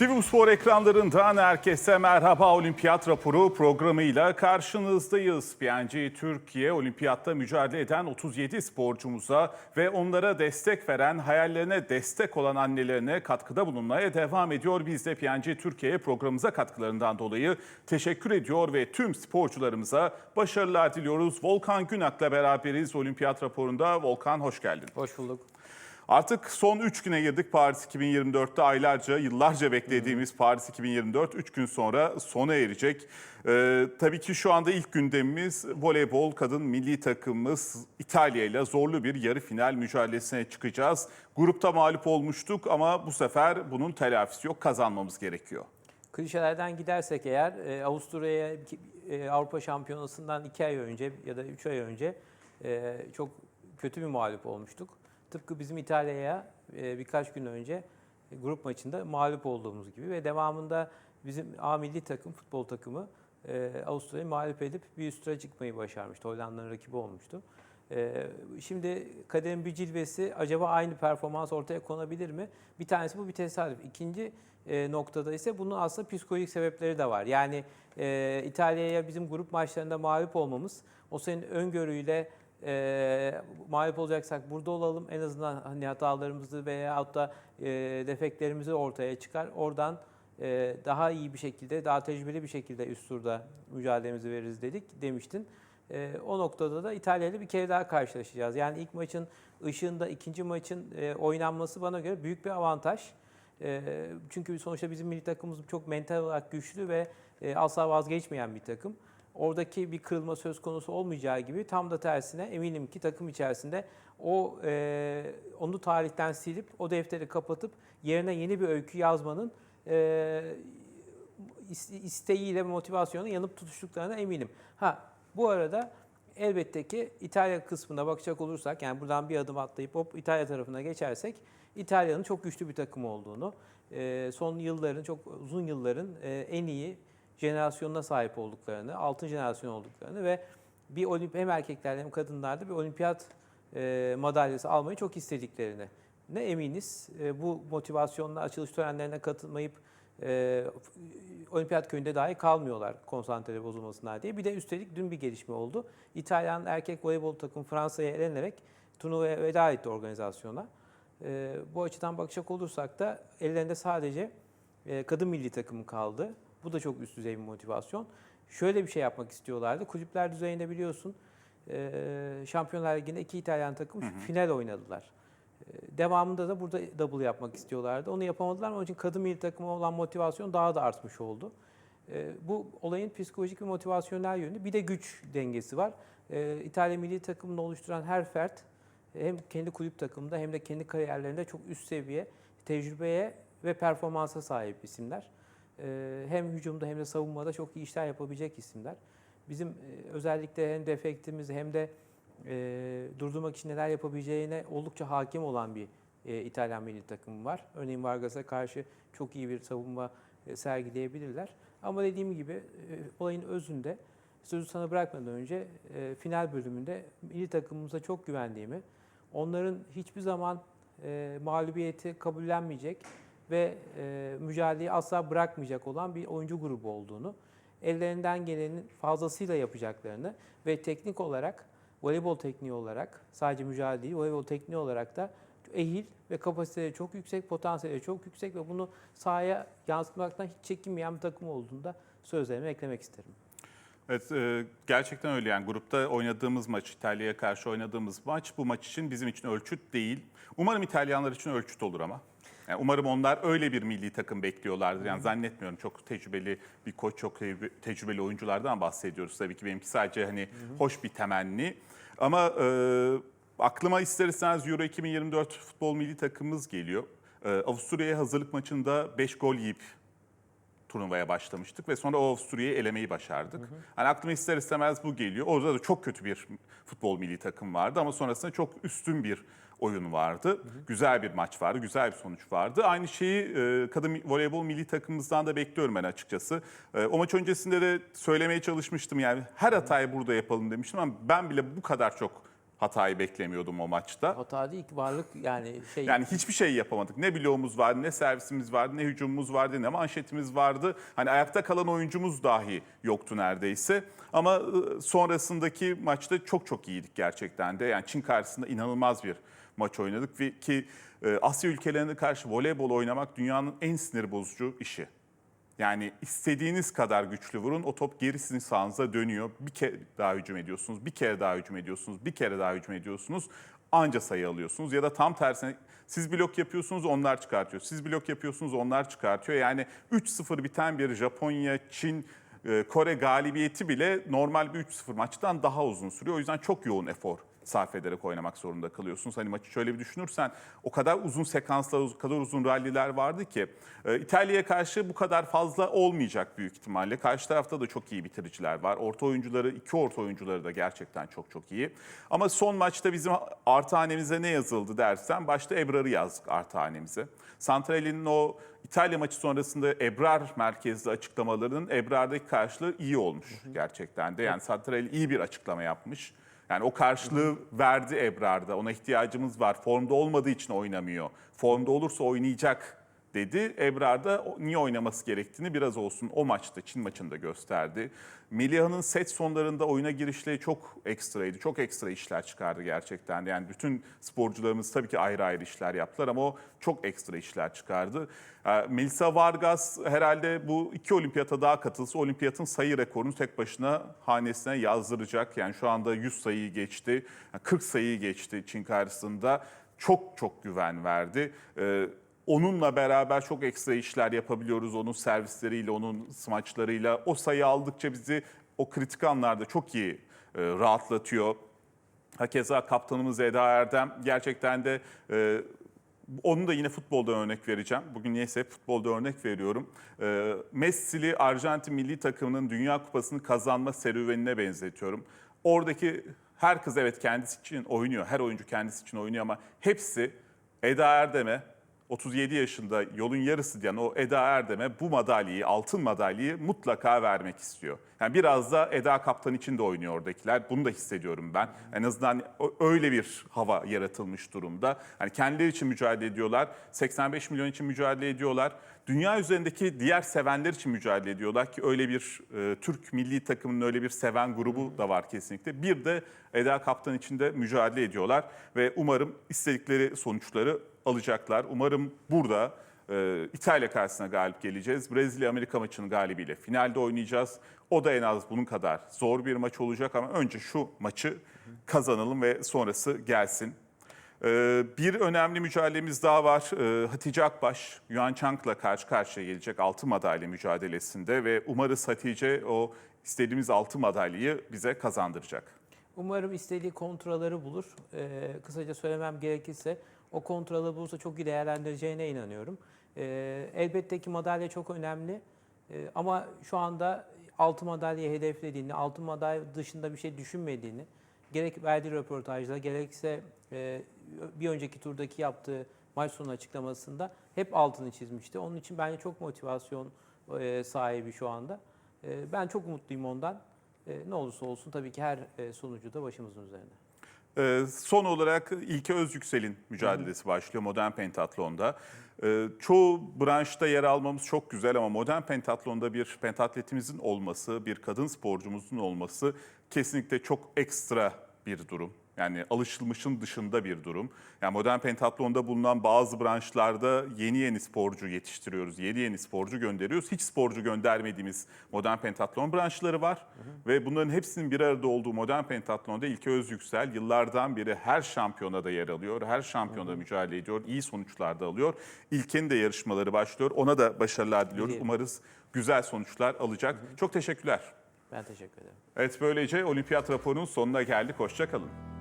TV Spor ekranlarından herkese merhaba Olimpiyat raporu programıyla karşınızdayız. PNG Türkiye olimpiyatta mücadele eden 37 sporcumuza ve onlara destek veren, hayallerine destek olan annelerine katkıda bulunmaya devam ediyor. Biz de PNG Türkiye programımıza katkılarından dolayı teşekkür ediyor ve tüm sporcularımıza başarılar diliyoruz. Volkan Günak'la beraberiz olimpiyat raporunda. Volkan hoş geldin. Hoş bulduk. Artık son 3 güne girdik Paris 2024'te aylarca, yıllarca beklediğimiz Paris 2024 3 gün sonra sona erecek. Ee, tabii ki şu anda ilk gündemimiz voleybol kadın milli takımımız İtalya ile zorlu bir yarı final mücadelesine çıkacağız. Grupta mağlup olmuştuk ama bu sefer bunun telafisi yok, kazanmamız gerekiyor. Klişelerden gidersek eğer e, Avusturya'ya e, Avrupa Şampiyonası'ndan 2 ay önce ya da 3 ay önce e, çok kötü bir mağlup olmuştuk. Tıpkı bizim İtalya'ya e, birkaç gün önce grup maçında mağlup olduğumuz gibi ve devamında bizim A milli takım, futbol takımı e, Avusturya'yı mağlup edip bir üst tura çıkmayı başarmıştı. Hollanda'nın rakibi olmuştu. E, Şimdi kaderin bir cilvesi acaba aynı performans ortaya konabilir mi? Bir tanesi bu bir tesadüf. İkinci noktada ise bunun aslında psikolojik sebepleri de var. Yani İtalya'ya bizim grup maçlarında mağlup olmamız, o senin öngörüyle e, mağlup olacaksak burada olalım en azından hani hatalarımızı veya da e, defeklerimizi ortaya çıkar. Oradan e, daha iyi bir şekilde, daha tecrübeli bir şekilde üst turda mücadelemizi veririz dedik demiştin. E, o noktada da İtalya ile bir kere daha karşılaşacağız. Yani ilk maçın ışığında ikinci maçın e, oynanması bana göre büyük bir avantaj. E, çünkü sonuçta bizim milli takımımız çok mental olarak güçlü ve e, asla vazgeçmeyen bir takım. Oradaki bir kırılma söz konusu olmayacağı gibi tam da tersine eminim ki takım içerisinde o e, onu tarihten silip o defteri kapatıp yerine yeni bir öykü yazmanın e, is- isteğiyle motivasyonu yanıp tutuştuklarına eminim. Ha bu arada elbette ki İtalya kısmına bakacak olursak yani buradan bir adım atlayıp hop İtalya tarafına geçersek İtalya'nın çok güçlü bir takım olduğunu, e, son yılların çok uzun yılların e, en iyi jenerasyonuna sahip olduklarını, altın jenerasyon olduklarını ve bir olimp hem erkeklerde hem kadınlarda bir olimpiyat e, madalyası almayı çok istediklerini ne eminiz. E, bu motivasyonla açılış törenlerine katılmayıp e, olimpiyat köyünde dahi kalmıyorlar konsantre bozulmasınlar diye. Bir de üstelik dün bir gelişme oldu. İtalyan erkek voleybol takımı Fransa'ya elenerek turnuvaya veda etti organizasyona. E, bu açıdan bakacak olursak da ellerinde sadece e, kadın milli takımı kaldı. Bu da çok üst düzey bir motivasyon. Şöyle bir şey yapmak istiyorlardı. Kulüpler düzeyinde biliyorsun Şampiyonlar Ligi'nde iki İtalyan takım final oynadılar. Devamında da burada double yapmak istiyorlardı. Onu yapamadılar ama onun için kadın milli takıma olan motivasyon daha da artmış oldu. Bu olayın psikolojik ve motivasyonel yönü. Bir de güç dengesi var. İtalya milli takımını oluşturan her fert hem kendi kulüp takımında hem de kendi kariyerlerinde çok üst seviye tecrübeye ve performansa sahip isimler. E, Hem hücumda hem de savunmada çok iyi işler yapabilecek isimler. Bizim e, özellikle hem defektimiz hem de e, durdurmak için neler yapabileceğine oldukça hakim olan bir e, İtalyan milli takımı var. Örneğin Vargas'a karşı çok iyi bir savunma sergileyebilirler. Ama dediğim gibi olayın özünde sözü sana bırakmadan önce final bölümünde milli takımımıza çok güvendiğimi, onların hiçbir zaman mağlubiyeti kabullenmeyecek ve e, mücadeleyi asla bırakmayacak olan bir oyuncu grubu olduğunu, ellerinden gelenin fazlasıyla yapacaklarını ve teknik olarak, voleybol tekniği olarak, sadece mücadele değil, voleybol tekniği olarak da ehil ve kapasiteleri çok yüksek, potansiyeli çok yüksek ve bunu sahaya yansıtmaktan hiç çekinmeyen bir takım olduğunu da sözlerime eklemek isterim. Evet e, gerçekten öyle yani grupta oynadığımız maç İtalya'ya karşı oynadığımız maç bu maç için bizim için ölçüt değil. Umarım İtalyanlar için ölçüt olur ama. Yani umarım onlar öyle bir milli takım bekliyorlardır. Yani zannetmiyorum çok tecrübeli bir koç, çok tecrübe- tecrübeli oyunculardan bahsediyoruz. Tabii ki benimki sadece hani hoş bir temenni. Ama e, aklıma ister istemez Euro 2024 futbol milli takımımız geliyor. E, Avusturya'ya hazırlık maçında 5 gol yiyip turnuvaya başlamıştık ve sonra Avusturya'yı elemeyi başardık. Hani aklıma ister istemez bu geliyor. Orada da çok kötü bir futbol milli takım vardı ama sonrasında çok üstün bir oyun vardı. Güzel bir maç vardı, güzel bir sonuç vardı. Aynı şeyi e, kadın voleybol milli takımımızdan da bekliyorum ben açıkçası. E, o maç öncesinde de söylemeye çalışmıştım yani her hatayı burada yapalım demiştim ama ben bile bu kadar çok hatayı beklemiyordum o maçta. Hata değil ki varlık yani şey Yani hiçbir şey yapamadık. Ne bloğumuz vardı, ne servisimiz vardı, ne hücumumuz vardı, ne manşetimiz vardı. Hani ayakta kalan oyuncumuz dahi yoktu neredeyse. Ama ı, sonrasındaki maçta çok çok iyiydik gerçekten de. Yani Çin karşısında inanılmaz bir maç oynadık ve ki e, Asya ülkelerine karşı voleybol oynamak dünyanın en sinir bozucu işi. Yani istediğiniz kadar güçlü vurun o top geri sizin sahanıza dönüyor. Bir kere daha hücum ediyorsunuz, bir kere daha hücum ediyorsunuz, bir kere daha hücum ediyorsunuz. Anca sayı alıyorsunuz ya da tam tersine siz blok yapıyorsunuz onlar çıkartıyor. Siz blok yapıyorsunuz onlar çıkartıyor. Yani 3-0 biten bir Japonya, Çin, e, Kore galibiyeti bile normal bir 3-0 maçtan daha uzun sürüyor. O yüzden çok yoğun efor sarf ederek oynamak zorunda kalıyorsunuz. Hani maçı şöyle bir düşünürsen o kadar uzun sekanslar, o kadar uzun ralliler vardı ki e, İtalya'ya karşı bu kadar fazla olmayacak büyük ihtimalle. Karşı tarafta da çok iyi bitiriciler var. Orta oyuncuları, iki orta oyuncuları da gerçekten çok çok iyi. Ama son maçta bizim artı hanemize ne yazıldı dersen başta Ebrar'ı yazdık artı hanemize. O İtalya maçı sonrasında Ebrar merkezli açıklamalarının Ebrar'daki karşılığı iyi olmuş gerçekten de. Yani Santrali iyi bir açıklama yapmış. Yani o karşılığı verdi Ebrar'da. Ona ihtiyacımız var. Formda olmadığı için oynamıyor. Formda olursa oynayacak dedi. Ebrar da niye oynaması gerektiğini biraz olsun o maçta, Çin maçında gösterdi. Meliha'nın set sonlarında oyuna girişleri çok ekstraydı. Çok ekstra işler çıkardı gerçekten. Yani bütün sporcularımız tabii ki ayrı ayrı işler yaptılar ama o çok ekstra işler çıkardı. Ee, Melisa Vargas herhalde bu iki olimpiyata daha katılsa olimpiyatın sayı rekorunu tek başına hanesine yazdıracak. Yani şu anda 100 sayıyı geçti, 40 sayıyı geçti Çin karşısında. Çok çok güven verdi. Ee, Onunla beraber çok ekstra işler yapabiliyoruz. Onun servisleriyle, onun smaçlarıyla. O sayı aldıkça bizi o kritik anlarda çok iyi e, rahatlatıyor. Hakeza kaptanımız Eda Erdem gerçekten de e, onun da yine futbolda örnek vereceğim. Bugün niyeyse futbolda örnek veriyorum. E, Messi'li Arjantin milli takımının Dünya Kupası'nı kazanma serüvenine benzetiyorum. Oradaki her kız evet kendisi için oynuyor. Her oyuncu kendisi için oynuyor ama hepsi Eda Erdem'e 37 yaşında yolun yarısı diyen o Eda Erdem'e bu madalyayı, altın madalyayı mutlaka vermek istiyor. Yani biraz da Eda Kaptan için de oynuyor oradakiler. Bunu da hissediyorum ben. En azından öyle bir hava yaratılmış durumda. Hani kendileri için mücadele ediyorlar. 85 milyon için mücadele ediyorlar. Dünya üzerindeki diğer sevenler için mücadele ediyorlar ki öyle bir e, Türk milli takımının öyle bir seven grubu da var kesinlikle. Bir de Eda Kaptan için de mücadele ediyorlar ve umarım istedikleri sonuçları alacaklar. Umarım burada e, İtalya karşısına galip geleceğiz. Brezilya-Amerika maçının galibiyle finalde oynayacağız. O da en az bunun kadar zor bir maç olacak ama önce şu maçı kazanalım ve sonrası gelsin. Ee, Bir önemli mücadelemiz daha var. Ee, Hatice Akbaş, Yuan Chang'la karşı karşıya gelecek altın madalya mücadelesinde ve umarız Hatice o istediğimiz altın madalyayı bize kazandıracak. Umarım istediği kontraları bulur. Ee, kısaca söylemem gerekirse o kontraları bulursa çok iyi değerlendireceğine inanıyorum. Ee, elbette ki madalya çok önemli. Ee, ama şu anda altın madalyayı hedeflediğini, altın madalya dışında bir şey düşünmediğini, gerek verdiği röportajda gerekse e, bir önceki turdaki yaptığı maç sonu açıklamasında hep altını çizmişti. Onun için bence çok motivasyon e, sahibi şu anda. E, ben çok mutluyum ondan. E, ne olursa olsun tabii ki her e, sonucu da başımızın üzerinde. Ee, Son olarak İlke Özyüksel'in mücadelesi başlıyor modern pentatlonda. Ee, Çoğu branşta yer almamız çok güzel ama modern pentatlonda bir pentatletimizin olması, bir kadın sporcumuzun olması kesinlikle çok ekstra bir durum. Yani alışılmışın dışında bir durum. Yani modern pentatlonda bulunan bazı branşlarda yeni yeni sporcu yetiştiriyoruz, yeni yeni sporcu gönderiyoruz. Hiç sporcu göndermediğimiz modern pentatlon branşları var. Ve bunların hepsinin bir arada olduğu modern pentatlonda İlke Özyüksel yıllardan beri her şampiyonada yer alıyor. Her şampiyonada mücadele ediyor, iyi sonuçlar da alıyor. İlke'nin de yarışmaları başlıyor. Ona da başarılar diliyoruz. Dilerim. Umarız güzel sonuçlar alacak. Çok teşekkürler. Ben teşekkür ederim. Evet böylece olimpiyat raporunun sonuna geldik. Hoşça kalın.